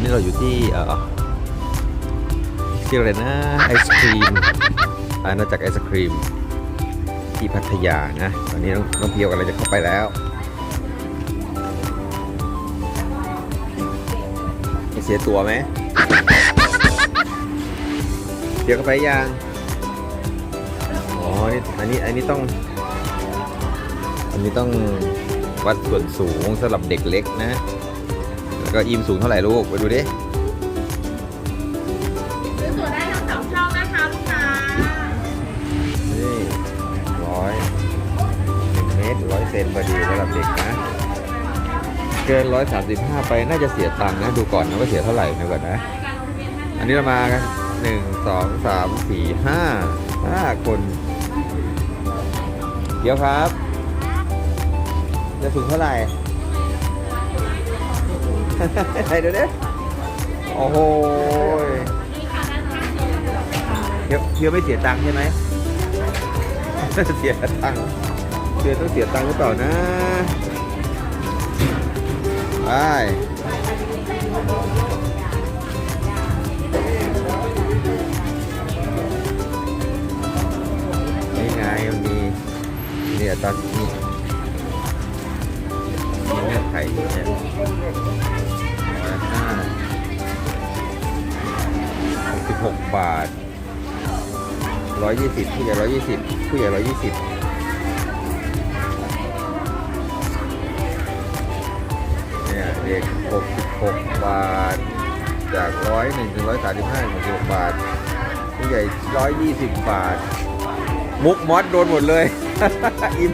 อนนี้เราอยู่ที่เอ่อที่อะไรนะไอศครีมอาณาจักรไอศครีม ที่พัทยานะ ตอนนี้น้องน้องเพียวกำลังจะเข้าไปแล้วเสียตัวไหมเพียวเข้าไปยังอ๋อนี่อันนี้อันนี้ต้อง อันนี้ต้องวัดส่วนสูงสำหรับเด็กเล็กนะ แล้วก็อิมสูงเท่าไหร่ลูก ไปดูดิซื้อตั๋วได้ทั้งสองช่องนะคะลูกค้านี่ร้อยหนึ่งเมตรร้อยเซนพอดีสำหรับเด็กนะ เกินร้อยสามสิบห้าไปน่าจะเสียตังค์นะ ดูก่อนนะว่าเสียเท่าไหร่นะก่อนนะ อันนี้เรามากันหนึ่งสองสามสี่ห้าห้าคน เดี๋ยวครับ จะสูงเท่าไหร่ ไหนดูดิโอ้โหเพียวเพียวไม่เสียตังค์ใช่ไหมเสียตังค์เพียวต้องเสียตังค์หรือเปล่านะไปนี่ไงมันมีเนี่ยตอนนี้ไข่เนี่ย 16 บาท 120 ผู้ใหญ่ 120 ผู้ใหญ่ 120เนี่ยเด็ก66 บาท จากร้อยหนึ่งถึงร้อยสามสิบห้าหกบาท ผู้ใหญ่ร้อยยี่สิบบาท มุกมอสโดนหมดเลย อิม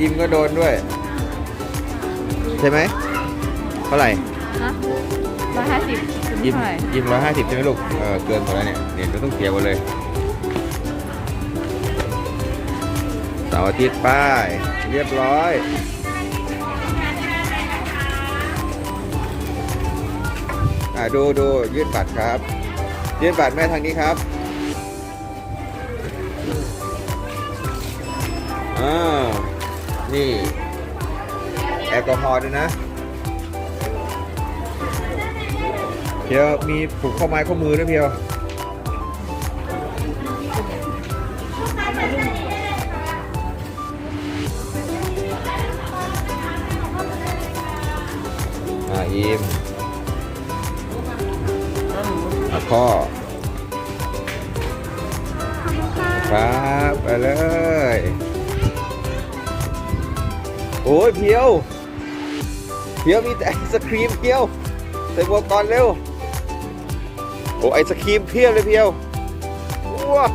อิมก็โดนด้วย ใช่ไหมเท่าไหร่ร้อยห้าสิบ ยิมเท่าไหร่ยิมร้อยห้าสิบใช่ไหมลูก เออเกินหมดแล้วเนี่ย เนี่ยเราต้องเสียหมดเลยเสาร์อาทิตย์ป้าย เรียบร้อยอ่าดูดูยื่นบัตรครับ ยื่นบัตรแม่ทางนี้ครับอ่านี่ แอลกอฮอล์ด้วยนะ พียวมีผูกข้อไม้ข้อมือด้วยเพียวอ่าอิมอะข้อครับไปเลย โอ้ยเพียว เพียวมีแต่ไอศครีมเพียว ใส่หมวกก่อนเร็ว โอ้ไอศครีมเพียบเลยเพียวว้า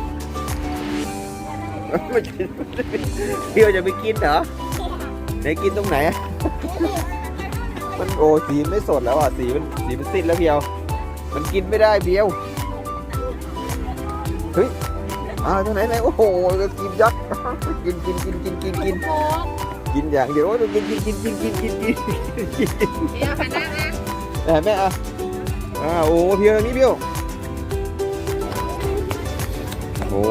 ไม่ใช่เพียวจะไปกินเหรอไหนกินตรงไหนอะมันโอ้สีไม่สดแล้วอะสีมันสีมันสิ้นแล้วเพียว มันกินไม่ได้เพียวเฮ้ยอ่าตรงไหนไหนโอ้โหกินยักษ์กินกินกินกินกินกินโค้กกินอย่างเดียวโอ้ยกินกินกินกินกินกินกินกินเดี๋ยวหันหน้านะแต่แม่อะอ่าโอ้เพียวนี่เพียว โอ้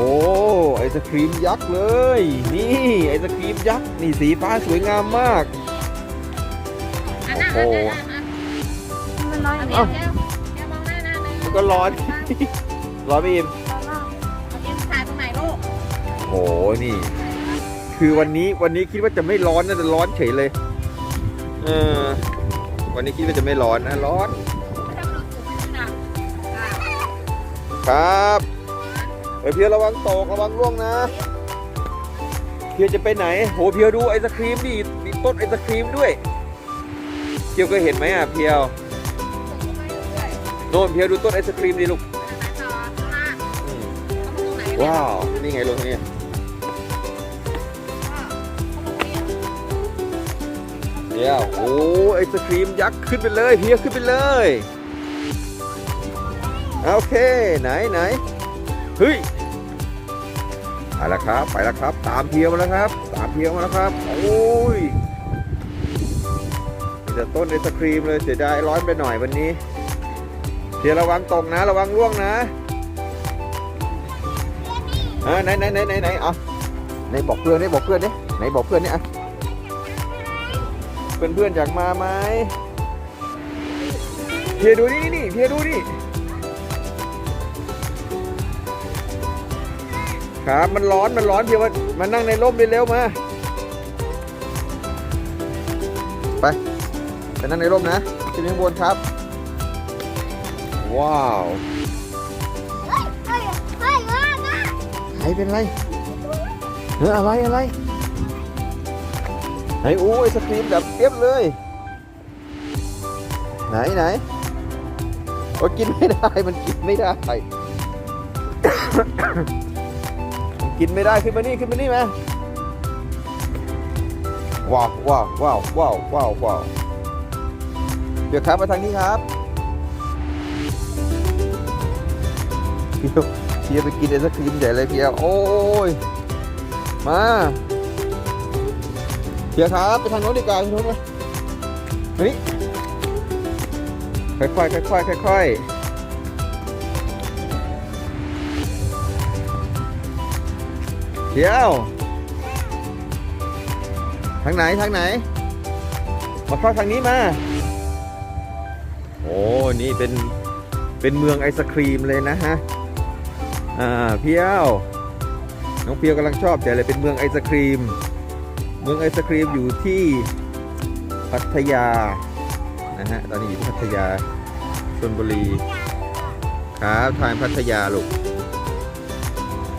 ไอศครีมยักษ์เลย นี่ไอศครีมยักษ์นี่สีฟ้าสวยงามมาก อันหน้าโอ้อันหน้าอันมันน้อยเดียวเดียวเดี๋ยวมองหน้าหน้าหนึ่งมันก็ร้อน ร้อนไม่อิ่มยิ้มถ่ายตรงไหนลูกโอ้นี่ คือวันนี้วันนี้คิดว่าจะไม่ร้อนนะแต่ร้อนเฉยเลยเออวันนี้คิดว่าจะไม่ร้อนนะร้อนไม่ทำหลุดสูงไม่หนักอะ ครับ เฮ้ยเพียวระวังตกระวังร่วงนะ เพียวจะไปไหน โหเพียวดูไอศครีมดิมีต้นไอศครีมด้วย เพียวเคยเห็นไหมอะเพียวโน่นเพียวดูต้นไอศครีมดิลูกอืมว้าว นี่ไงลงตรงนี้เพียวโอ้ไอศครีมยักษ์ขึ้นไปเลยเพียวขึ้นไปเลย โอเค ไหนไหนเฮ้ย ไปแล้วครับ ไปแล้วครับ ตามเพียวมาแล้วครับ ตามเพียวมาแล้วครับ โอ้ยมีแต่ต้นไอศครีมเลยเสียดายร้อนไปหน่อยวันนี้เพียวระวังตกนะ ระวังร่วงนะอ่าไหนไหนไหนไหนไหนเอาไหนบอกเพื่อนนี่บอกเพื่อนนี่ไหนบอกเพื่อนนี่อะเพื่อนเพื่อนอยากมาไหมเพียดูนี่นี่นี่เพียดูนี่ ครับ มันร้อนมันร้อนเพียว่ามานั่งในร่มเร็วๆมา ไปไปนั่งในร่มนะขึ้นข้างบนครับ ว้าวเฮ้ยเฮ้ยเฮ้ยว่ามาไหนเป็นไรเฮ้ยอะไรอะไรไหนอู้ไอศครีมแบบเปียบเลย ไหนไหนโอ้กินไม่ได้มันกินไม่ได้มัน กินไม่ได้ขึ้นมานี่ขึ้นมานี่มาว้าวว้าวว้าวว้าวว้าวว้าวเดี๋ยวครับมาทางนี้ครับเพียวเพียไปกินไอศครีมใหญ่เลยเพียวโอ้ยมาเพียวครับไปทางโน้นดีกว่าทางโน้นไปนี่ค่อยๆค่อยๆค่อยๆ เพียว ทางไหนทางไหน มาเข้าทางนี้มา โอ้ นี่เป็น เป็นเมืองไอศครีมเลยนะฮะ อ่า เพียว น้องเพียวกำลังชอบแต่เลยเป็นเมืองไอศครีม เมืองไอศครีมอยู่ที่พัทยา นะฮะ ตอนนี้อยู่ที่พัทยาชลบุรี ครับ ทางพัทยาลูก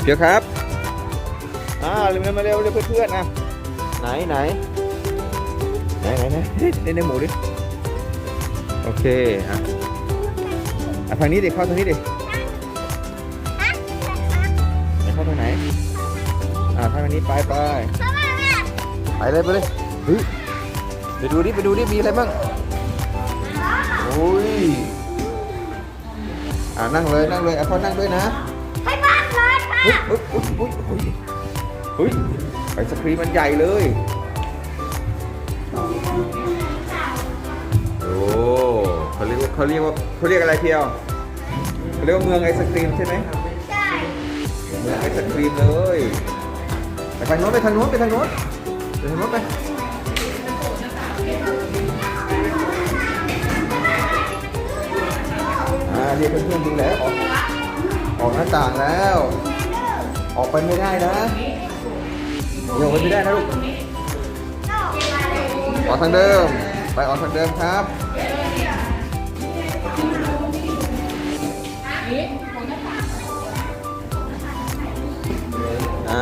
เพียวครับ อ่าเร็วๆมาเร็วเร็วเพื่อนๆนะไหนไหนไหนไหนไหนเฮ้ยในในหมูดิโอเคอะอะทางนี้ดิเข้าทางนี้ดิไหนเข้าทางไหนอ่าทางนี้ไปไปไปเลยไปเลยเฮ้ยไปดูดิไปดูดิมีอะไรบ้างโอ้ยอ่านั่งเลยนั่งเลยอะพ่อนั่งด้วยนะให้บ้านเลยค่ะ เฮ้ยไอศครีมมันใหญ่เลย โอ้เขาเรียกว่าเขาเรียกว่าเขาเรียกอะไรเพียวเขาเรียกว่าเมืองไอศครีมใช่ไหมใช่เมืองไอศครีมเลยไปทางโน้นไปทางโน้นไปทางโน้นไปทางโน้นไปเรียกเพื่อนๆดูแล้วออกออกหน้าต่างแล้ว ออกไปไม่ได้นะ เดี๋ยวออกไปไม่ได้นะลูกออกทางเดิม ไปออกทางเดิมครับไหน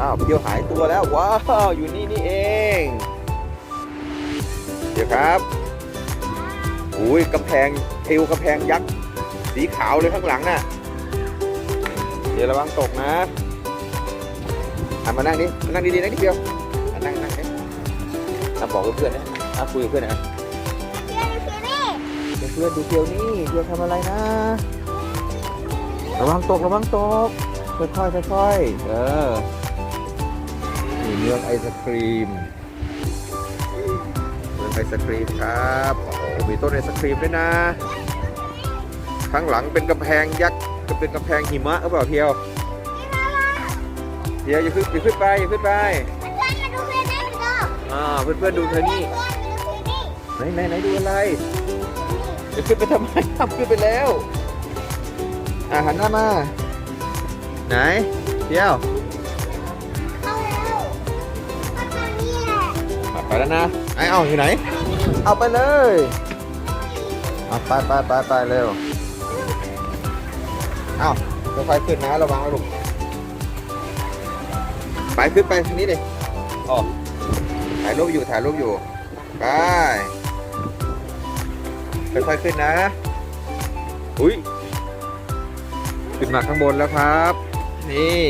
อ้าวเพียวหายตัวแล้ว ว้าว อยู่นี่นี่เอง เดี๋ยวครับ อุ้ยกำแพงเอวกำแพงยักษ์สีขาวเลยข้างหลังน่ะ เดี๋ยวระวังตกนะอะมานั่งดิมานั่งดีๆนะนิดเดียวอะนั่งนั่งดิอะบอกเพื่อนๆนะอะคุยกับเพื่อนนะเพื่อนคือนี่เดูเพียวนี่เพียวทำอะไรนะ ระวังตกระวังตกค่อยๆค่อยๆเออนี่เมืองไอศครีมเมืองไอศครีมครับ มีต้นไอศครีมด้วยนะ ข้างหลังเป็นกำแพงยักษ์ก็เป็นกำแพงหิมะหรือเปล่าเพียวเพียวอย่าขึ้นอย่าขึ้นไปอย่าขึ้นไปเพื่อนมาดูเพื่อนได้ไหมจ๊ะอ่าเพื่อนๆดูเธอนี่เพื่อนมาดูเพื่อนนี่ไหนไหนไหนดูอะไรจะขึ้นไปทำไมทำขึ้นไปแล้ว อ่าหันหน้ามา ไหนเที่ยวเข้าแล้วมาทางนี้แหละอะไปแล้วนะไอเอาอยู่ไหน เอาไปเลย เอาไปไปไปไปเร็วเอาไฟขึ้นนะระวังนะลูกไปขึ้นไปทางนี้ดิอ๋อถ่ายรูปอยู่ถ่ายรูปอยู่ไปค่อยๆขึ้นนะ อุ้ยขึ้นมาข้างบนแล้วครับ นี่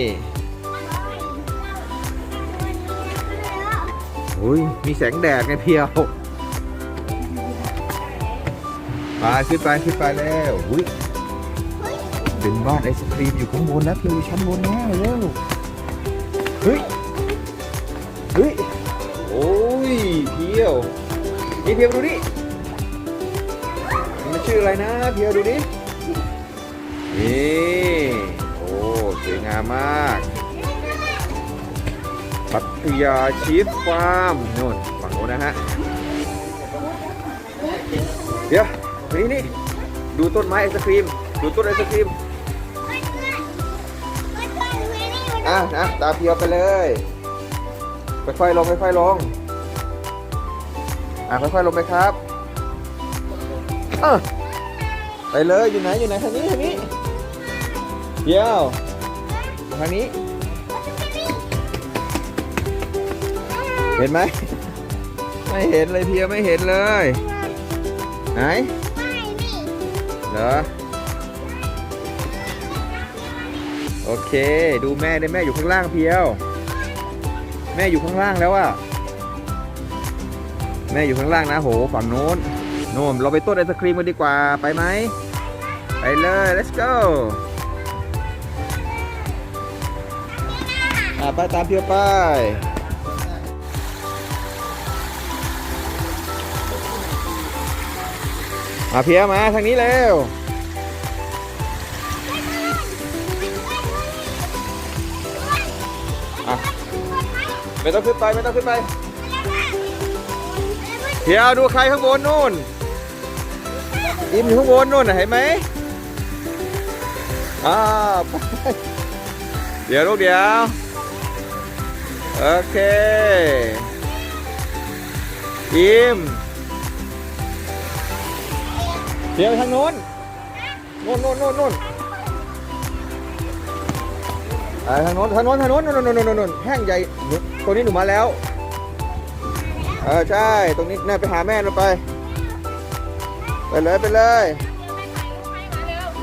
อุ้ยมีแสงแดดไงเพียว มาขึ้นไปขึ้นไปแล้วอุ้ยเป็นบ้านไอศครีมอยู่ข้างบนแล้วเพียวอยู่ชั้นบนแล้วเร็วเฮ้ยเฮ้ยโอ้ยเพียวนี่เพียวดูดิมันชื่ออะไรนะเพียวดูดินี่โอ้สวยงามมากพัทยาชีฟฟาร์มนู่นฝั่งโน้นนะฮะเดี๋ยว นี่นี่ดูต้นไม้ไอศครีม ดูต้นไอศครีม อะนะตามเพียวไปเลยค่อยๆลงค่อยๆลง อะค่อยๆลงไปครับอะไปเลยอยู่ไหนอยู่ไหนทางนี้ทางนี้เดี๋ยวทางนี้เห็นไหม ไม่เห็นเลยเพียวไม่เห็นเลย ไหน เหรอโอเค ดูแม่ได้แม่อยู่ข้างล่างเพียว แม่อยู่ข้างล่างแล้วอะแม่อยู่ข้างล่างนะโหฝั่งโน้นโน่นเราไปต้นไอศครีมกันดีกว่าไปไหมไปเลย let's go อะไปตามเพียวไป มาเพียมาทางนี้เร็วอะไม่ต้องขึ้นไปไม่ต้องขึ้นไป เพียวดูใครข้างบนนู่นอิมอยู่ข้างบนนู่นเห็นไหมอ่าไปเดี๋ยวลูกเดี๋ยว โอเค อิม เดี๋ยวไปทางโน้นโน่นโน่นโน่นโน่นอ่าทางโน้นทางโน้นทางโน้นโน่นโน่นโน่นโน่นโน่นแห้งใหญ่หนูตรงนี้หนูมาแล้ว เออใช่ ตรงนี้น่าไปหาแม่เราไป ไปเลยไปเลย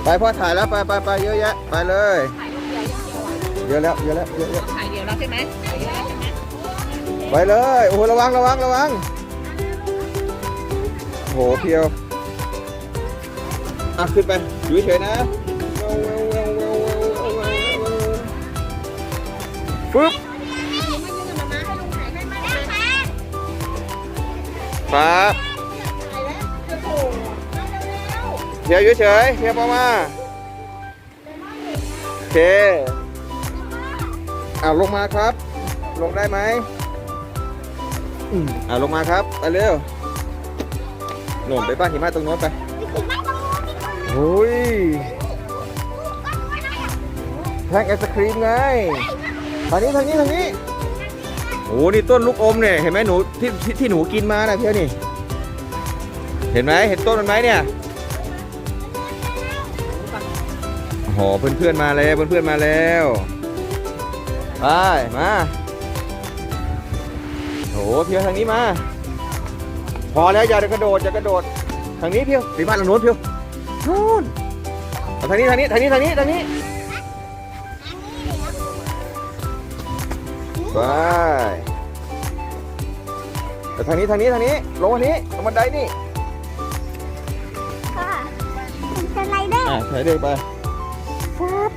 ไปพ่อถ่ายแล้วไปไปไปเยอะแยะ ไปเลย เยอะแล้วเยอะแล้วเยอะเยอะถ่ายเดียวแล้วใช่ไหมถ่ายเดียวแล้วใช่ไหมไปเลย โอ้โหระวังระวังระวังโอ้โหเพียว อะขึ้นไปอยู่เฉยนะปึ๊บครับเพียวอยู่เฉยเพียวปอมาโอเคอ่าลงมาครับ ลงได้ไหมอืมอ่าลงมาครับ ไปเร็วหนุ่มไปบ้านหิมะตรงโน้นไป โอ้ยแท่งไอศครีมไงทางนี้ทางนี้ทางนี้โอ้นี่ต้นลูกอมเนี่ยเห็นไหมหนูที่ที่ที่หนูกินมานะเพี่ยวนี่ เห็นไหมเห็นต้นมันไหมเนี่ยโอ้โหเพื่อนมาแล้วเพื่อนๆมาแล้วไปมาโอ้โหเพียวทางนี้มา พอแล้วอย่ากระโดดอย่ากระโดด ทางนี้เพียวไปบ้านหลังโน้นเพียว นู่นเอาทางนี้ทางนี้ทางนี้ทางนี้ทางนี้ไปเอาทางนี้ทางนี้ทางนี้ลงวันนี้ลงบันไดนี่สไลเดอร์อ่าใช้เดินไปครับ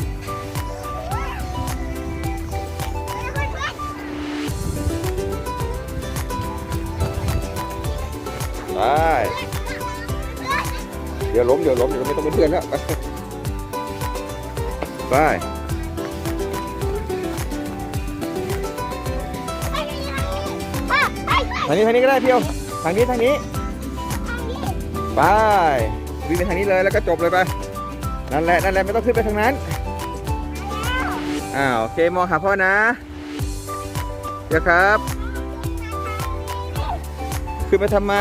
ไป เดี๋ยวล้มเดี๋ยวล้มเดี๋ยวไม่ต้องเป็นเพื่อนแล้วไปไปทางนี้ทางนี้ก็ได้เพียวทางนี้ทางนี้ไปวิ่งไปทางนี้เลยแล้วก็จบเลยไปนั่นแหละนั่นแหละไม่ต้องขึ้นไปทางนั้นอ้าวโอเคมองหาพ่อนะเดี๋ยวครับ ขึ้นไปทำไม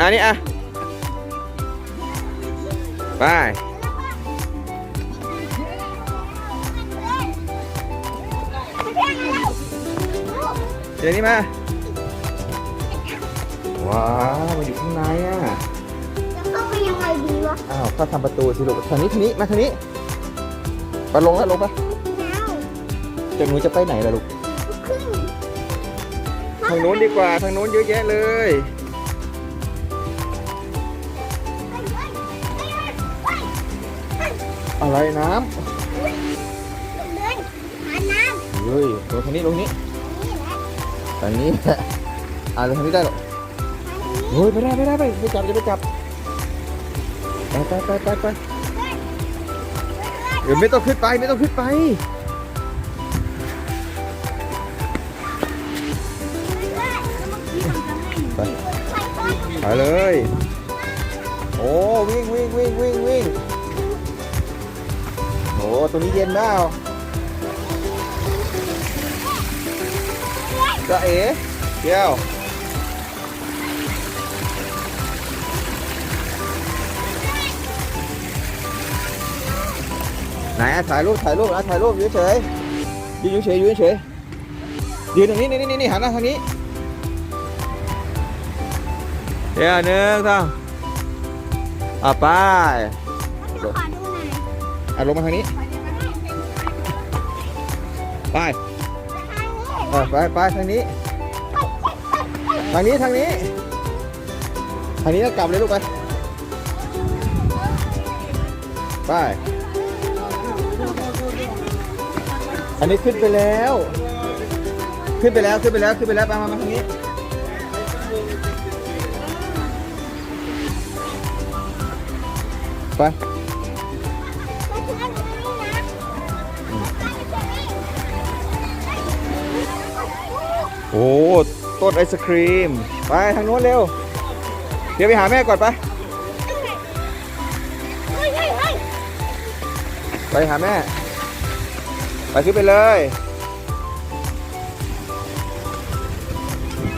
อันนี้อะไปเดี๋ยวนี้มา ว้าวมาอยู่ข้างในอะเข้าไปยังไงดีวะ อ้าวเข้าทำประตูสิลูกทางนี้ทางนี้มาทางนี้ไปลงแล้วลงไปน้าวจะหนูจะไปไหนล่ะลูกขึ้นทางโน้นดีกว่า ทางโน้นเยอะแยะเลย อะไรน้เดินหาน้ำำเฮ้ยลงทางนี้ลงนี้นี่แหละทางนี้แหละอ่าลงทางนี้ได้หรอเฮ้ยไม่ได้ไม่ได้ไปไปจับจะไปจับไปไปไปไปไปเดี๋ยวไม่ต้องขึ้นไปไม่ต้องขึ้นไปไปไปเลย โอ้วิ่งวิ่งวิ่งวิ่งวิ่งโอ้ตัวนี้เย็นมากจะเอ๋เที่ยวไหนถ่ายรูปถ่ายรูปนะถ่ายรูปยู่เฉยยืนเฉยยืนเฉยยืนตรงนี้นี่นี่นี่หันหน้าทางนี้เดี๋ยวหนึ่งสองอะไปข อะลงมาทางนี้ ไปอะไปไปทางนี้ ทางนี้ทางนี้ ทางนี้ก็กลับเลยลูกไป ไป อันนี้ขึ้นไปแล้ว ขึ้นไปแล้วขึ้นไปแล้วขึ้นไปแล้วไปมามาทางนี้ไป โอ้ต้นไอศครีม ไปทางโน้นเร็ว เดี๋ยวไปหาแม่ก่อนไปไปหาแม่ ไปขึ้นไปเลย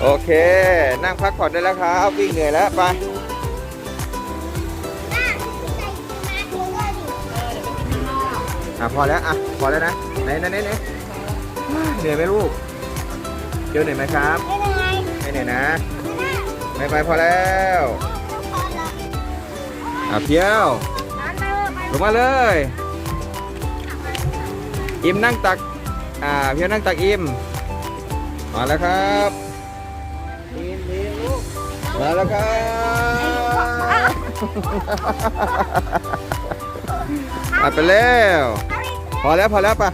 โอเค นั่งพักผ่อนได้แล้วครับ วิ่งเหนื่อยแล้ว ไปอะพอแล้ว อะ พอแล้วนะ ไหนไหนไหนไหนเหนื่อยไหมลูก ยวเหนื่อยไหมครับไม่เป็นไรไม่เหนื่อยนะไม่ได้ไม่ไปพอแล้วพอแล้วอะเพียวร้านเลิกไปลงมาเลยอิมนั่งตักอ่าเพียวนั่งตักอิมมาแล้วครับอิมอิมลูกมาแล้วครับอะไปแล้วพอแล้วพอแล้วปะ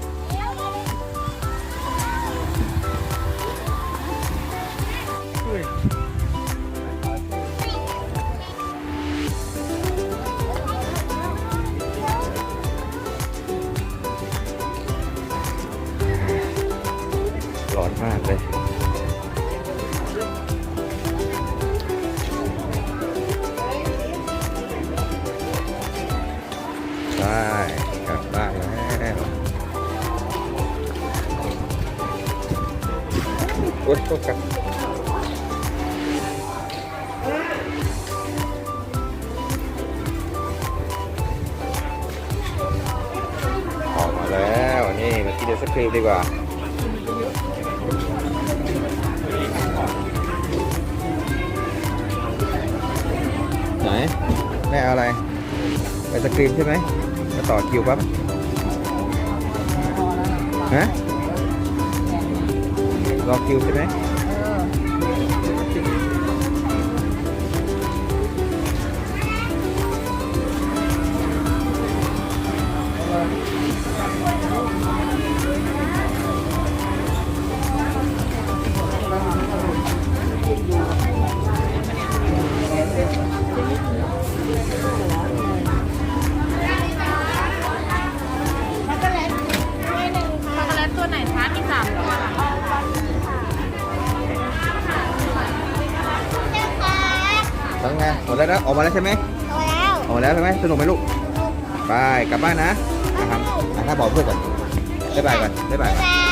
สครีมดีกว่าไหนแม่เอาอะไรไอศครีมใช่ไหมมาต่อคิวปั๊บฮะรอคิวใช่ไหม บบ้านนะนะครับอะถ้าบอกเพื่อนก่อนบ๊ายบายก่อนบ๊ายบายก่อนบ๊ายบาย